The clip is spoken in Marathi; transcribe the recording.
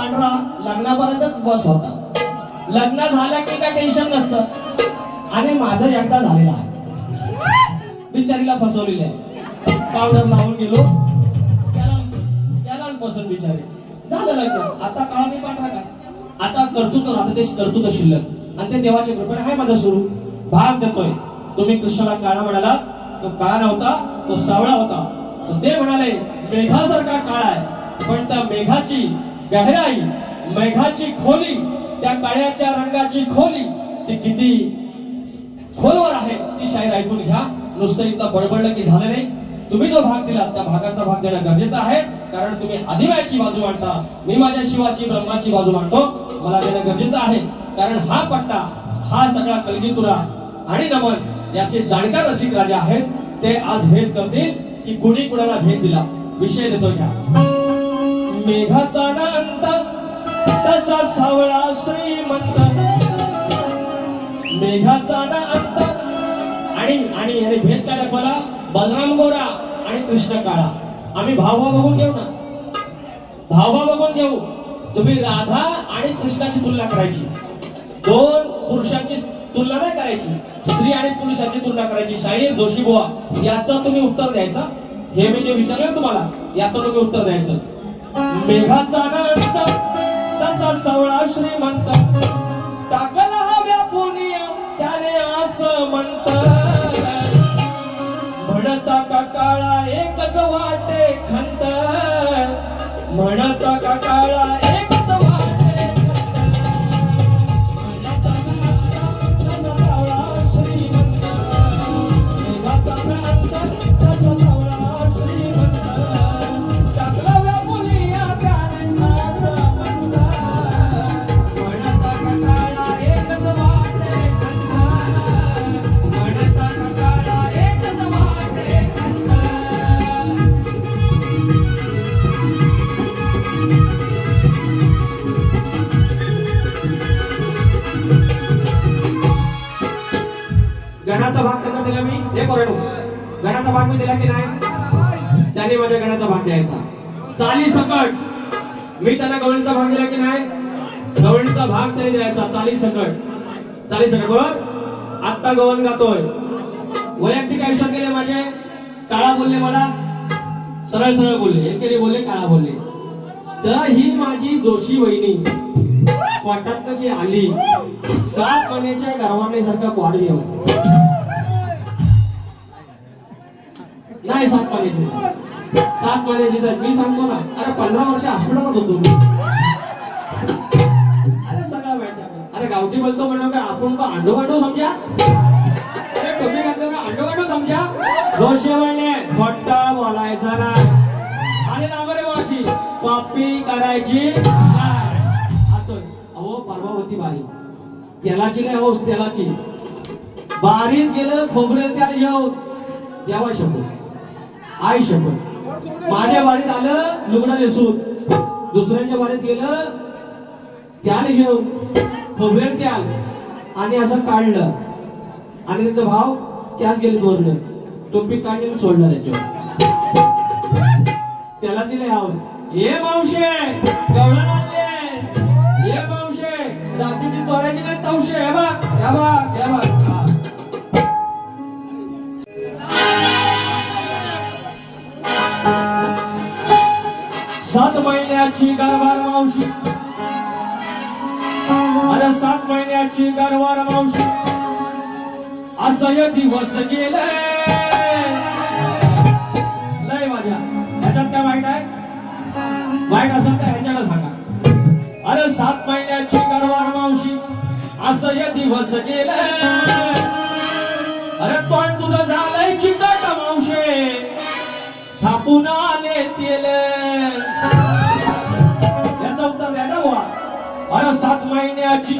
पांढरा लग्नापर्यंतच बस होता. लग्न झालं की काय टेन्शन नसतं. आणि माझं एकदा झालेलं आहे. बिचारीला फसवलेली आहे. पावडर लावून गेलो. त्याला फसून पसंत बिचारी. झालं लग्न. आता काळा मी पांढरा का? आता कर्तृत्व राहतं ते कर्तृत्व शिल्लक. आणि ते देवाच्या कृपेने आहे माझं सुरू भाग देतोय. तुम्ही कृष्णाला काळा म्हणाला तो काळा नव्हता तो सावळा होता. ते म्हणाले मेघासारखा काळा आहे. पण त्या मेघाची गहराई मेघाची खोली त्या काळ्याच्या रंगाची खोली ती किती खोलवर आहे ती शाहीर ऐकून घ्या. नुसतं इथं बडबडलं की झालं नाही. तुम्ही जो भाग दिला त्या भागाचा भाग देणं गरजेचं आहे. कारण तुम्ही आदिवायची बाजू मांडता मी माझ्या शिवाची ब्रह्माची बाजू मांडतो मला देणं गरजेचं आहे. कारण हा पट्टा हा सगळा कलगीतुरा आणि नमन याचे जाणकार रसिक राजा आहेत. ते आज भेद करतील की कुणी कुणाला भेद दिला. विषय देतो घ्या मेघाचा ना अंत तसा सावळा श्रीमंत. मेघाचा ना अंत आणि आणि याने भेद काय दाखवला बलराम गोरा आणि कृष्ण काळा. आम्ही भावभाव बघून घेऊ ना. भावभाव बघून घेऊ. तुम्ही राधा आणि कृष्णाची तुलना करायची. दोन पुरुषांची तुलना नाही करायची. स्त्री आणि पुरुषाची तुलना करायची. शाहीर जोशी बुवा याचं तुम्ही उत्तर द्यायचं. हे मी जे विचारलं तुम्हाला याचं तुम्ही उत्तर द्यायचं. मेघाचा ना तसा सवळा श्रीमंत. टाकला हव्या पुनिय त्याने असं म्हणत. म्हणता का काळा एकच वाटे खंत. म्हणता का काळा पोरांनो गणाचा भाग मी दिला की नाही? त्याने माझ्या गणाचा भाग द्यायचा. चाली सकट. मी त्यांना गवळणीचा भाग दिला की नाही? गवळीचा भाग त्याने द्यायचा. चाली सकट. चाली सकट बरोबर? आत्ता गवण गातोय. वैयक्तिक आयुष्यात गेले माझे. काळा बोलले मला. सरळ सरळ बोलले. एकेरी बोलले काळा बोलले. तर ही माझी जोशी वहिनी. पोटात जी आली सात महिन्याच्या गर्वाने क्वाड घेऊन नाही सात महिन्याची सात महिन्याची तर मी सांगतो ना अरे पंधरा वर्ष हॉस्पिटलात होतो मी. अरे सगळं माहिती अरे गावठी बोलतो म्हणून काय आपण का अंडो समजा? अरे टोपी अंडो अंडो समजा? दोनशे महिने खोट्टा बोलायचा नाही. आणि नामरे वाची कॉपी करायची असं. अहो परवा होती बारी तेलाची नाही हौस तेलाची. बारीत गेलं खोबरेल त्याला घेऊन. देवा शपथ आई शपथ माझ्या बारीत आलं लुगडं नेसून. दुसऱ्यांच्या बारीत गेलं त्याला घेऊन खोबरेल त्याल आणि असं काढलं. आणि त्याचा भाव त्याच गेले दोन टोपी काढली आणि सोडणार त्याच्यावर त्याला तिने हाऊस ये मावशे गवळण आणले. ये मावशे रात्रीची चोऱ्याची नाही तवशे. हे बघ या बघ या बघ. महिन्याची गरवार मावशी. अरे सात महिन्याची गरवार मावशी. असं दिवस गेले. लय माझ्या ह्याच्यात काय वाईट आहे? वाईट असेल तर ह्याच्याला सांगा. अरे सात महिन्याची गरवार मावशी असं दिवस गेले. अरे तोंड तुझं झालंय चिकट मावशे. थापून आले तेले. महिन्याची